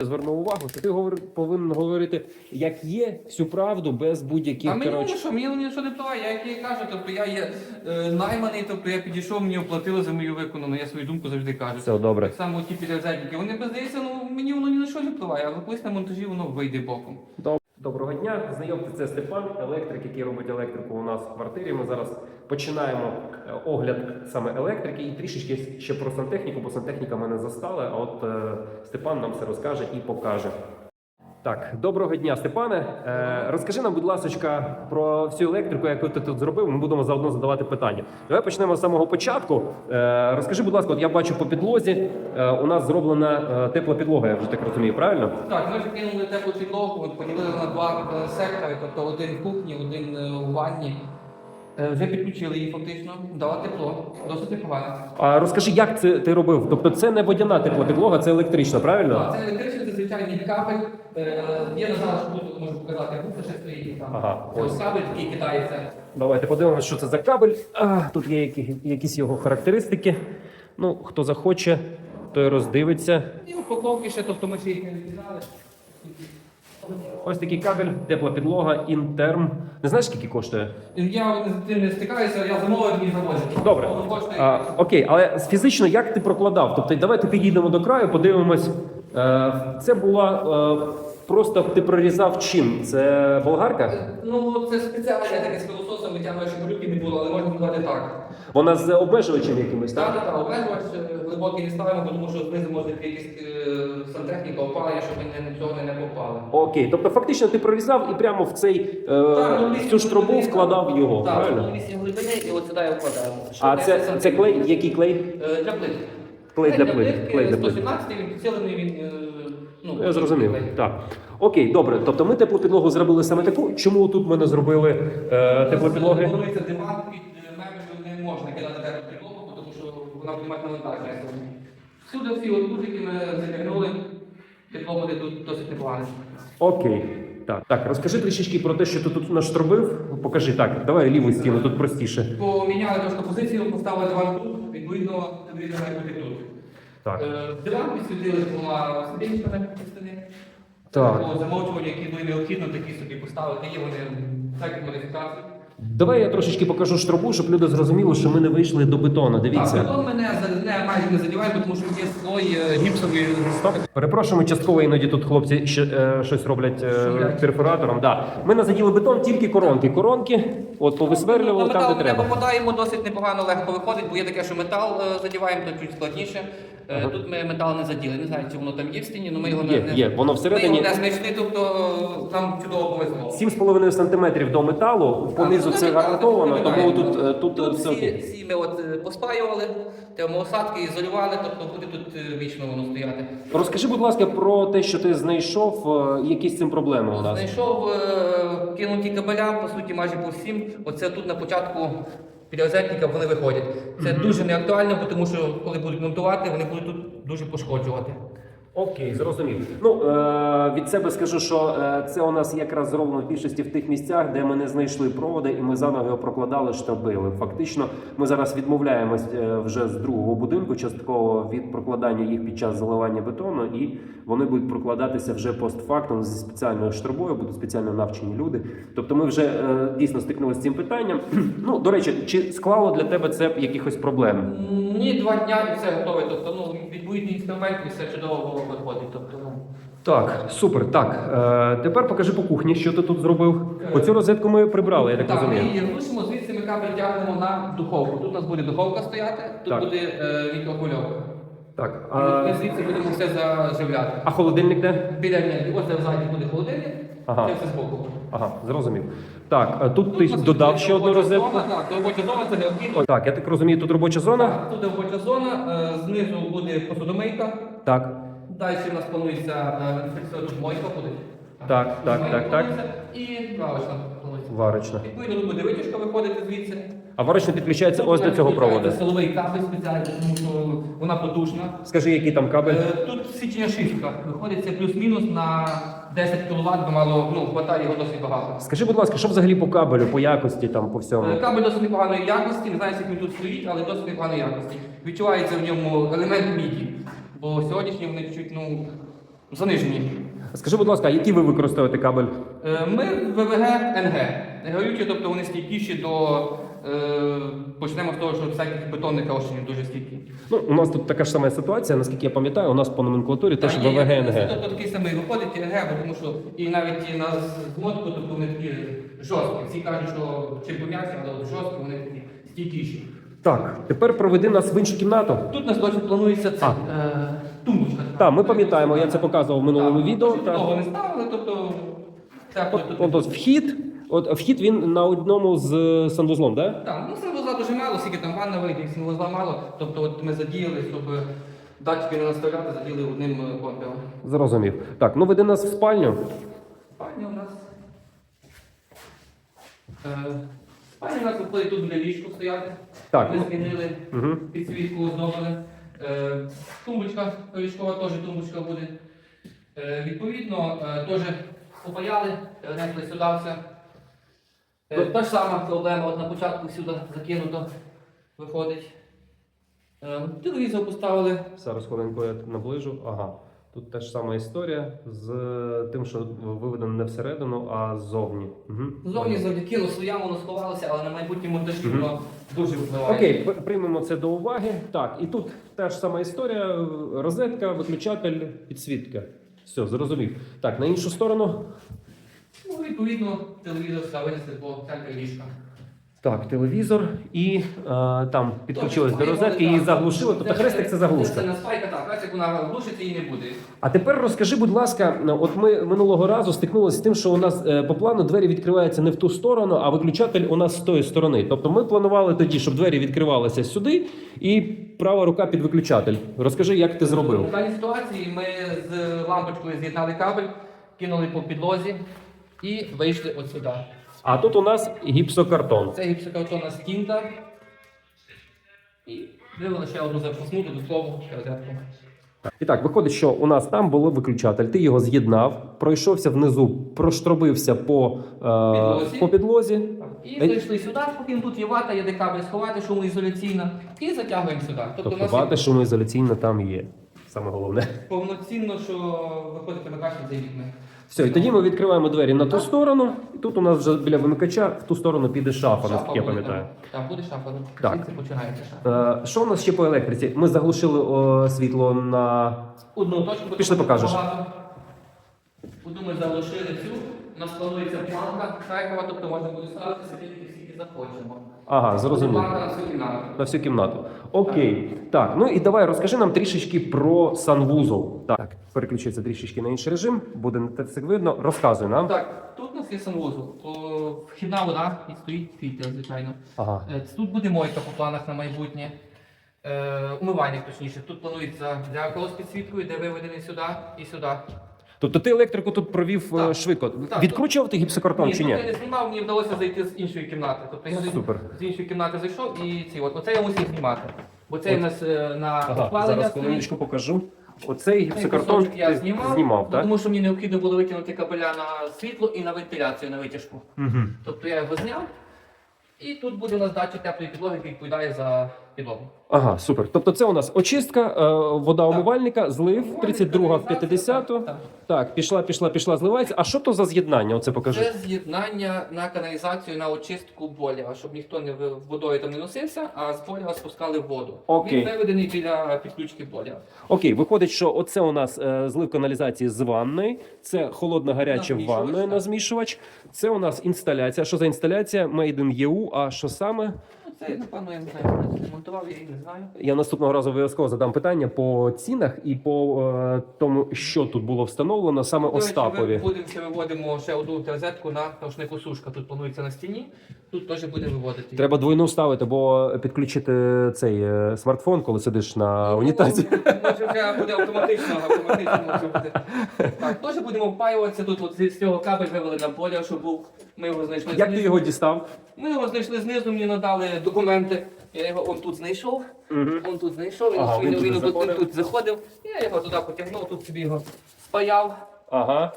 Звернув увагу, що ти говор- повинен говорити, як є, всю правду без будь-яких А мені коротше. ну що, мені нічого не впливає, я як я кажу, тобто я є е, найманий, тобто я підійшов, мені оплатили за мою виконану, я свою думку завжди кажу. Все добре. Так само ті підрозетники, вони без здається, ну мені воно ні на що не впливає, але колись на монтажі воно вийде боком. Доб- Доброго дня. Знайомте, це Степан, електрик, який робить електрику у нас в квартирі. Ми зараз починаємо е, огляд саме електрики і трішечки ще про сантехніку, бо сантехніка мене застала. А от е, Степан нам все розкаже і покаже. Так, доброго дня, Степане. Е, розкажи нам, будь ласка, про всю електрику, яку ти тут зробив. Ми будемо заодно задавати питання. Давай почнемо з самого початку. Е, розкажи, будь ласка, от я бачу по підлозі. е, у нас зроблена е, тепла підлога, я вже так розумію, правильно? Так, ми вже кинули теплу підлогу, от поділили на два е, сектори, тобто один в кухні, один е, у ванні. Е, Вже підключили її фактично, дала тепло, досить непогано. А розкажи, як це ти робив? Тобто це не водяна тепла підлога, це електрична, правильно? Так, це електричний, це звичайний кабель. Е, Є на зараз, що тут можу показати, буфер ще стоїть там. Ага, Ось кабель такий кидається. Давайте подивимося, що це за кабель. А, тут є які, якісь його характеристики. Ну, хто захоче, той роздивиться. І упаковки ще, тобто ми ще їх не відрізали. Ось такий кабель, тепла підлога, інтерм. Не знаєш, скільки коштує? Я з цим не стикаюся, я замовив мені завозять. Добре. А, окей, але фізично як ти прокладав? Тобто, давайте підійдемо до краю, подивимось. Е, це була е, просто ти прорізав чим? Це болгарка? Ну, це спеціальне таке з пилососом витягнує, щоб люки не було, але можна сказати так. Вона з обмежувачем якимось, Так, так? так, так, обмежувач е, глибокий не ставимо, тому що знизу може бути якась е, сантехніка опалення, щоб вони цього не попали. Окей, тобто фактично ти прорізав і прямо в цей е, Так, ну, в цю ж трубу вкладав його. Так, правильно? ну, лісні глибини і от сюди вкладаємо. А це, це клей, який клей? Е, Для плит. Клей для плит. Клей для плит. 117 він підсилений, він... е, Ну, Я зрозумів. Так. Окей, добре. Тобто ми теплу підлогу зробили саме таку. Чому тут ми не зробили е, теплу підлоги? Планується диван під е, мебель, не можна кидати теплу підлогу, тому що вона мати навантаження. Всюди всі от ми затягнули, тепло буде тут досить непогане. Окей. Так, так, розкажи трішечки про те, що ти тут наштробив. Покажи так, давай ліву стіну, тут простіше. Поміняли трошки позицію, поставили диван тут, відповідно, телевізор має бути тут. Так. Е, Диван підсвітили двома сидінчиками стіни. Так. Було замовчування, які були необхідно, такі собі поставити. Є вони всякі модифікації. Давай я трошечки покажу штробу, щоб люди зрозуміли, що ми не вийшли до бетону. Так, Дивіться. бетон мене за- не, майже не задіває, тому що є слой е, гіпсовий. Перепрошуємо, частково іноді тут хлопці ще е, щось роблять е, Шумлять. перфоратором. Да. Ми не заділи бетон, тільки коронки. Коронки, от повисверлювали На там, метал де треба. попадаємо, досить непогано легко виходить, бо є таке, що метал е, задіваємо, то чуть складніше. Е, Ага. Тут ми метал не заділи. Не знаю, чи воно там є в стіні, але ми його не, Є, не, є. Воно ми всередині його не знайшли, тобто е, нам чудово повезло. 7,5 см до металу, понизу Так, це ну, гарантовано, так, тому тут, е, тут, е, тут все всі, окей. всі ми от е, поспаювали, термоосадки ізолювали, тобто буде тут е, вічно воно стояти. Розкажи, будь ласка, про те, що ти знайшов, е, які з цим проблеми у нас. Знайшов е, кинуті кабеля, по суті, майже по всім. Оце тут на початку підрозетника вони виходять. Це дуже неактуально, тому що коли будуть монтувати, вони будуть тут дуже пошкоджувати. Окей, зрозумів. Ну е, від себе скажу, що е, це у нас якраз зроблено в більшості в тих місцях, де ми не знайшли проводи, і ми заново його прокладали, штабили. Фактично, ми зараз відмовляємось е, вже з другого будинку, частково від прокладання їх під час заливання бетону, і вони будуть прокладатися вже постфактум зі спеціальною штробою, будуть спеціально навчені люди. Тобто, ми вже е, дійсно стикнулися з цим питанням. ну до речі, чи склало для тебе це якихось проблем? Ні, два дня і все готове. Тобто, ну, відповідний інструмент і все чудово виходить. Тобто, ну. Так, супер. Так, е, тепер покажи по кухні, що ти тут зробив. Оцю розетку ми прибрали, я так Так, ми розумію. її глушимо, звідси ми кабель тягнемо на духовку. Тут у нас буде духовка стояти, тут Так. буде е, мікрохвильовка. Так, Ми а, звідси будемо все заживляти. а холодильник де? Біля мене, ось де ззаді буде холодильник, Ага. це все збоку. Ага, зрозумів. Так, а тут ти додав ще одну розетку. зона, Так, робоча зона це необхідно. О, Так, я так розумію, тут робоча зона. Так, Тут робоча зона, е, знизу буде посудомийка. Так, Далі у нас планується е, мойка буде. Так, так, так, так. І правочна планується. варочна. Відповідно, тут буде витяжка виходити звідси. А варочна підключається ось до цього проводу. Це силовий кабель спеціальний, тому що вона потужна. Скажи, який там кабель? Е, Тут січення шишка. Виходить це плюс-мінус на 10 кВт, бо мало, ну, хватає його досить багато. Скажи, будь ласка, що взагалі по кабелю, по якості там по всьому? Е, Кабель досить непоганої якості, не знаю, як він тут стоїть, але досить непоганої якості. Відчувається в ньому елемент міді. Бо сьогоднішні вони чуть, ну, занижені. Скажи, будь ласка, який ви використовуєте кабель? Е, Ми ВВГ НГ. Горючі, тобто вони стійкіші до. Е, почнемо з того, що всяких бетонних розчинів дуже стійкі. Ну, у нас тут така ж сама ситуація, наскільки я пам'ятаю, у нас по номенклатурі теж. ВВГ-НГ. Тобто такий самий виходить НГ, тому що і навіть і на змотку, тобто вони такі жорсткі. Всі кажуть, що чим пом'якші, але жорсткі, вони такі стійкіші. Так, тепер проведи нас в іншу кімнату. Тут нас досі планується це А. е, тумбочка. Так, ми пам'ятаємо, я це показував в минулому відео. Так. довго не ставили, тобто. Так, От, тут, от, от вхід, от вхід він на одному з е, санвузлом, так? Так, ну санвузла дуже мало, скільки там ванна вийде, санвузла мало. Тобто от ми задіяли, щоб датчики не наставляти, задіяли одним е, компілем. Зрозумів. Так, ну веди нас в спальню. Спальня у нас. Е, у нас виходить тут біля ліжку стояти. Так, Ми ну, змінили Угу. підсвітку оздобили. Е, тумбочка, ліжкова теж тумбочка буде. Е, відповідно, е, теж попаяли, перенесли сюди все. Е, та ж сама проблема, от на початку сюди закинуто виходить. Е, телевізор поставили. Зараз хвилинку я наближу. Ага. Тут теж сама історія з тим, що виведено не всередину, а ззовні. Угу. Зовні завдяки слоям воно сховалося, але на майбутньому Мгм. воно дуже впливає. Окей, п- приймемо це до уваги. Так, і тут та ж сама історія: розетка, виключатель, підсвітка. Все, зрозумів. Так, на іншу сторону. Ну, відповідно, телевізор винесли по центрі ліжка. Так, телевізор і е, там підключилось до розетки і так. заглушило. Тобто хрестик це заглушка. не спайка, так, як вона глушиться, її не буде. А тепер розкажи, будь ласка, от ми минулого разу стикнулися з тим, що у нас е, по плану двері відкриваються не в ту сторону, а виключатель у нас з тої сторони. Тобто ми планували тоді, щоб двері відкривалися сюди, і права рука під виключатель. Розкажи, як ти В зробив. даній ситуації ми з лампочкою з'єднали кабель, кинули по підлозі і вийшли от сюди. А тут у нас гіпсокартон. Це гіпсокартонна стінка. І вивели ще одну запаснуту додаткову розетку. І так, виходить, що у нас там був виключатель. Ти його з'єднав, пройшовся внизу, проштробився по, е, Підлозі. по підлозі. І зайшли сюди, потім тут є вата, є де кабель сховати, шумоізоляційна, і затягуємо сюди. Тобто, Тобто вата шумоізоляційна там є. Саме головне. повноцінно, що виходить перемикач за вікна. Все, і тоді ми відкриваємо двері на ту сторону. І тут у нас вже біля вимикача в ту сторону піде шафа, наскільки я пам'ятаю. Так, буде шафа. Так. Звідси починається шафа. Е, що у нас ще по електриці? Ми заглушили о, світло на. Одну точку Пішли тут покажеш. багато. Одну ми залишили цю. У нас планується планка трекова, тобто можна буде ставити скільки скільки захочемо. Ага, зрозумів. Планка на всю кімнату. На всю кімнату. Окей. Так, ну і давай розкажи нам трішечки про санвузол. Так, переключиться трішечки на інший режим, буде не так все видно. Розказуй нам. Так, тут у нас є санвузол. О, Вхідна вода і стоїть фільтр, звичайно. Ага. Е, Тут буде мойка по планах на майбутнє. Е, умивальник точніше. Тут планується дзеркало з підсвіткою, де виведений сюди і сюди. Тобто ти електрику тут провів е, Так. швидко. Так. Відкручував ти гіпсокартон ні, чи тут ні? я не знімав, мені вдалося зайти з іншої кімнати. Тобто я Супер. з іншої кімнати зайшов і ці от оце я мусив знімати. Бо це у нас е, на Ага, опалення зараз стоїть. хвилиночку покажу. Оцей Цей гіпсокартон кусочок я ти знімав, знімав так? тому що мені необхідно було викинути кабеля на світло і на вентиляцію на витяжку. Угу. Тобто я його зняв. І тут буде у нас датчик теплої підлоги, який відповідає за підлогу. Ага, супер. Тобто це у нас очистка, е, вода умивальника, злив, 32 в 50. Так. Так, пішла, пішла, пішла, зливається. А що то за з'єднання? Оце покажи. Це з'єднання на каналізацію на очистку бойлера, щоб ніхто не ви- водою там не носився, а з бойлера спускали воду. Окей. Він виведений біля підключки бойлера. Окей, виходить, що оце у нас е, злив каналізації з ванної, це холодна гаряча ванною на змішувач. Це у нас інсталяція. Що за інсталяція? Made in EU, а що саме? Ну, це, напевно, я не знаю, монтував, я її не знаю. Я наступного разу обов'язково задам питання по цінах і по е, тому, що тут було встановлено саме До речі, Остапові. Ми будемо ще виводимо ще одну розетку на рушнику сушка. Тут планується на стіні. Тут теж будемо виводити. Треба двойну ставити, бо підключити цей е, смартфон, коли сидиш на Ну, унітазі. Може вже буде автоматично, автоматично може бути. Так, теж будемо впаюватися. Тут от з цього кабель вивели на поля, щоб був. Ми його знайшли Як ти знизу. його дістав? Ми його знайшли знизу, мені надали документи. Я його он тут знайшов. Он тут знайшов, він, Ага, він, він туди він, тут- заходив. тут заходив. Я його туди потягнув, тут собі його спаяв. Ага.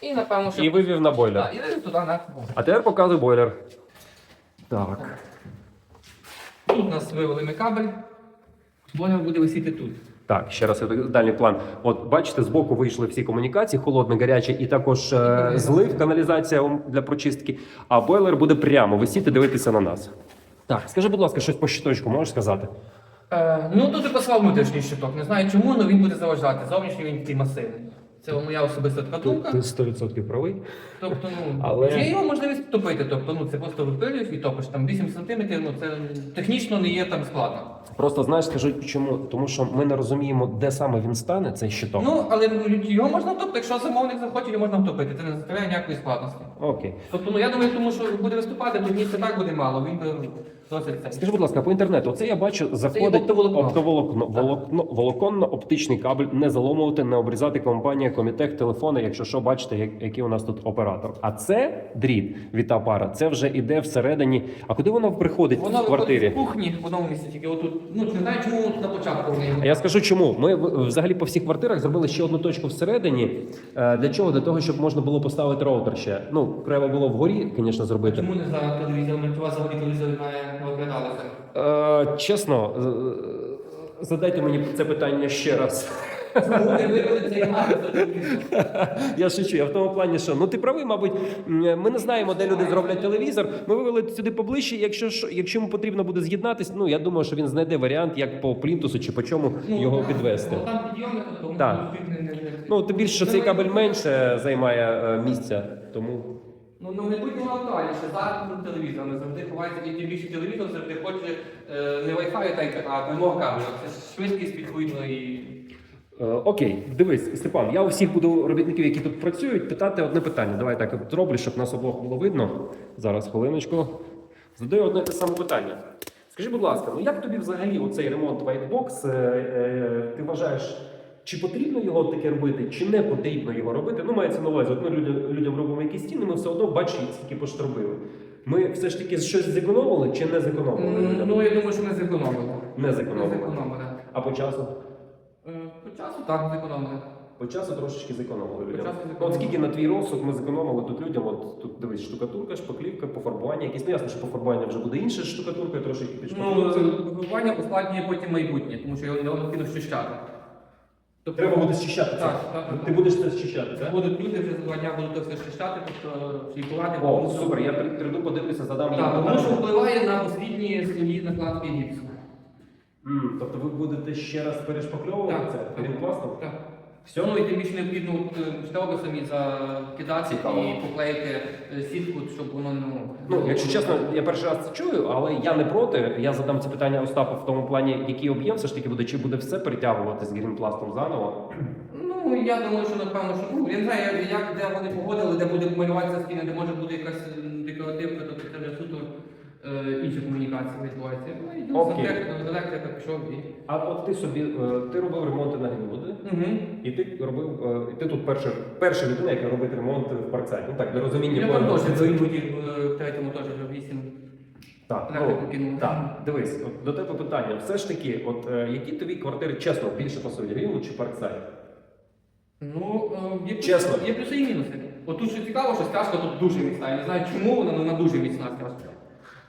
І напевно, що. І вивів на бойлер. Так, і вивів туди на. А тепер показуй бойлер. Так. Тут у нас вивели ми кабель. Бойлер буде висіти тут. Так, ще раз дальній план. От бачите, збоку вийшли всі комунікації, холодне, гаряче, і також е, злив, каналізація для прочистки. А бойлер буде прямо висіти, дивитися на нас. Так, скажи, будь ласка, щось по щиточку можеш сказати? Е, ну тут і послав внутрішній щиток. Не знаю чому, але він буде заважати. Зовнішній він такий масивний. Це моя особиста така думка. 100% правий. Тобто, ну Але- є його можливість топити. Тобто, ну це просто випилюєш і топиш там 8 см, ну це технічно не є там складно. Просто знаєш, скажу чому? Тому що ми не розуміємо, де саме він стане, цей щиток. Ну, але його можна втопити, якщо замовник захоче, його можна втопити. Це не заставляє ніякої складності. Окей. Тобто, ну я думаю, тому що буде виступати, то місця так буде мало, він би. Скажи, будь ласка, по інтернету, оце я бачу, заходить оптоволокно. волокно, волоконно-оптичний кабель, не заломувати, не обрізати компанія, комітех, телефони, якщо що, бачите, як- який у нас тут оператор. А це дріт від апара, це вже іде всередині. А куди воно приходить Воно в квартирі? з кухні в одному місці, тільки отут. Ну не знаю, чому на початку. А я скажу чому. Ми взагалі по всіх квартирах зробили ще одну точку всередині. Е, Для чого? Для того, щоб можна було поставити роутер ще. Ну, треба було вгорі, звісно, зробити. Чому не за телевізором? У вас взагалі телевізор не, не оглядалося? Е, чесно, задайте мені це питання ще раз. Я шучу, я в тому плані, що ну ти правий, мабуть, ми не знаємо, де люди зроблять телевізор. Ми вивели сюди поближче. Якщо якщо йому потрібно буде з'єднатись, ну я думаю, що він знайде варіант, як по плінтусу чи по чому його підвести. Ну там підйоми, тому не, Ну тим більше, що цей кабель менше займає е, місця, тому Ну, ну не будь воно актуальніше. Зараз телевізор не завжди ховається, і тим більше телевізор завжди хоче е, не Wi-Fi, а прямого кабелю. Це швидкість відповідно і. Е, Окей, дивись, Степан, я у всіх буду робітників, які тут працюють, питати одне питання. Давай так от зроблю, щоб нас обох було видно. Зараз хвилиночку. Задаю одне те саме питання. Скажи, будь ласка, ну як тобі взагалі оцей ремонт Whitebox? Е, ти вважаєш, чи потрібно його таке робити, чи не потрібно його робити? Ну, мається на увазі, от ми людям, людям робимо якісь стіни, ми все одно бачимо, скільки поштробили. Ми все ж таки щось зекономили чи не зекономили? Людям? Ну, я думаю, що не зекономили. Не Не зекономили. зекономили. А по часу? Е, По часу так зекономили. По часу трошечки зекономили людям. часу Ну, зекономили. От скільки на твій розсуд ми зекономили тут людям, от тут дивись, штукатурка, шпаклівка, пофарбування, якісь ну ясно, що пофарбування вже буде інше з штукатуркою, трошки Ну, підшпаклюється. вибування ускладнює потім майбутнє, тому що його його необхідно щищати. Тобто, Треба буде зчищати це. Так, так, так. Ти будеш це зчищати, так? Будуть люди вже два дня будуть це все щищати, тобто шліфувати. О, супер, я при- прийду, подивлюся, задам їм Так, тому що питання. впливає на освітні слої накладки гіпсу. М, Тобто ви будете ще раз перешпакльовувати Так, це так. пірінпластом? Так. Все, ну і тим більше необхідно от, е, самі закидати Цікаво. і поклеїти е, сітку, щоб воно ну. Ну, якщо чесно, я перший раз це чую, але я не проти. Я задам це питання Остапу в тому плані, який об'єм все ж таки буде, чи буде все перетягувати з грінпластом заново. Ну, я думаю, що напевно, що ну, я не знаю, як, як де вони погодили, де буде малюватися стіни, де може бути якась м, декоративка, тобто це вже суто інші комунікації відбуваються. Ну, Окей. сантехніка, електрика пішов і. А от ти собі е, ти робив ремонти на Грінвуди, Угу. і ти робив, е, і ти тут перша, перша людина, яка робить ремонт в парксайті. Ну так, для розуміння. Я бо- там теж до інводів в третьому теж вже вісім. Так, електрику ну, кинув. так, дивись, от до тебе питання. Все ж таки, от е, які тобі квартири чесно більше пасують, Грінвуд чи парксайт? Ну, е, є плюси, Чесно. є плюси і мінуси. От тут що цікаво, що стяжка тут дуже міцна. Я не знаю чому вона, але вона дуже міцна стяжка.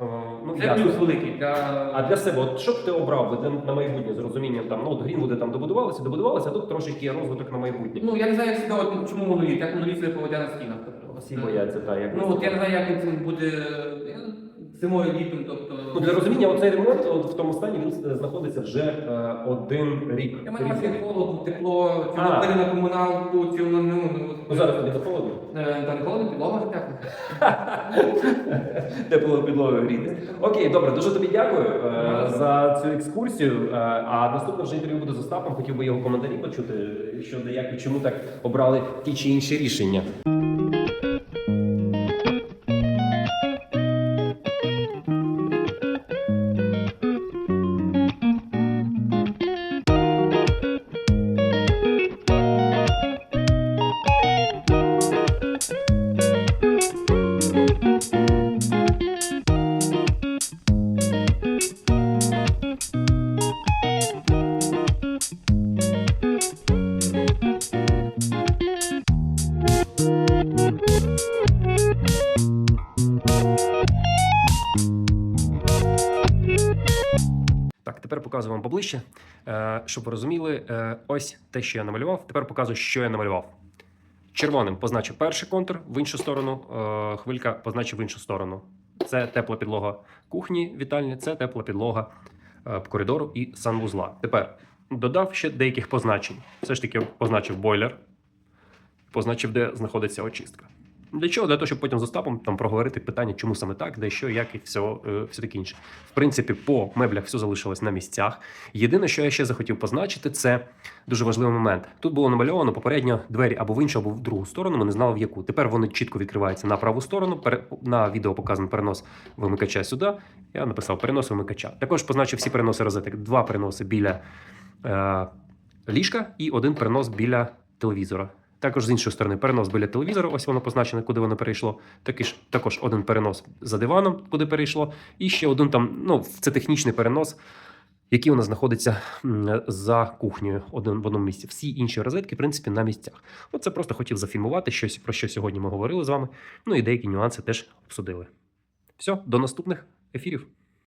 Е, ну, Це плюс великий для. А для себе, от що б ти обрав би де- на майбутнє з розумінням там, ну от Грінвуди там добудувалися, добудувалися, а тут трошки є розвиток на майбутнє. Ну, я не знаю, як себе, от, чому моноліт, як моноліт себе поведе на стінах. Всі бояться, так, як Ну, от я не знаю, як він буде зимою, літом, тобто. Ну, для розуміння, оцей ремонт от в тому стані він е, знаходиться вже е, один рік. Я маю на увазі холодно, тепло, А. воно на комуналку, воно ну, ну, Ну зараз тобі не холодно. Е, Та не холодно, підлога тепла. Тепло підлогою гріти. Окей, добре, дуже тобі дякую е, за цю екскурсію. Е, а наступне вже інтерв'ю буде з Остапом. Хотів би його коментарі почути, що де як і чому так обрали ті чи інші рішення. Тепер показую вам поближче, е, щоб ви розуміли. Е, ось те, що я намалював. Тепер показую, що я намалював. Червоним позначив перший контур в іншу сторону, е, хвилька позначив в іншу сторону. Це тепла підлога кухні вітальні, це тепла підлога коридору і санвузла. Тепер додав ще деяких позначень. Все ж таки позначив бойлер, позначив, де знаходиться очистка. Для чого? Для того, щоб потім з Остапом там проговорити питання, чому саме так, де що, як і все, все таке інше. В принципі, по меблях все залишилось на місцях. Єдине, що я ще захотів позначити, це дуже важливий момент. Тут було намальовано попередньо двері або в іншу, або в другу сторону. Ми не знали в яку. Тепер вони чітко відкриваються на праву сторону. На відео показано перенос вимикача сюди. Я написав перенос вимикача. Також позначив всі переноси розеток. Два переноси біля е, ліжка і один перенос біля телевізора. Також з іншої сторони, перенос біля телевізора, ось воно позначено, куди воно перейшло. Також, також один перенос за диваном, куди перейшло, і ще один там, ну, це технічний перенос, який у нас знаходиться за кухнею один в одному місці. Всі інші розетки, в принципі, на місцях. Оце просто хотів зафільмувати щось, про що сьогодні ми говорили з вами. Ну і деякі нюанси теж обсудили. Все, до наступних ефірів.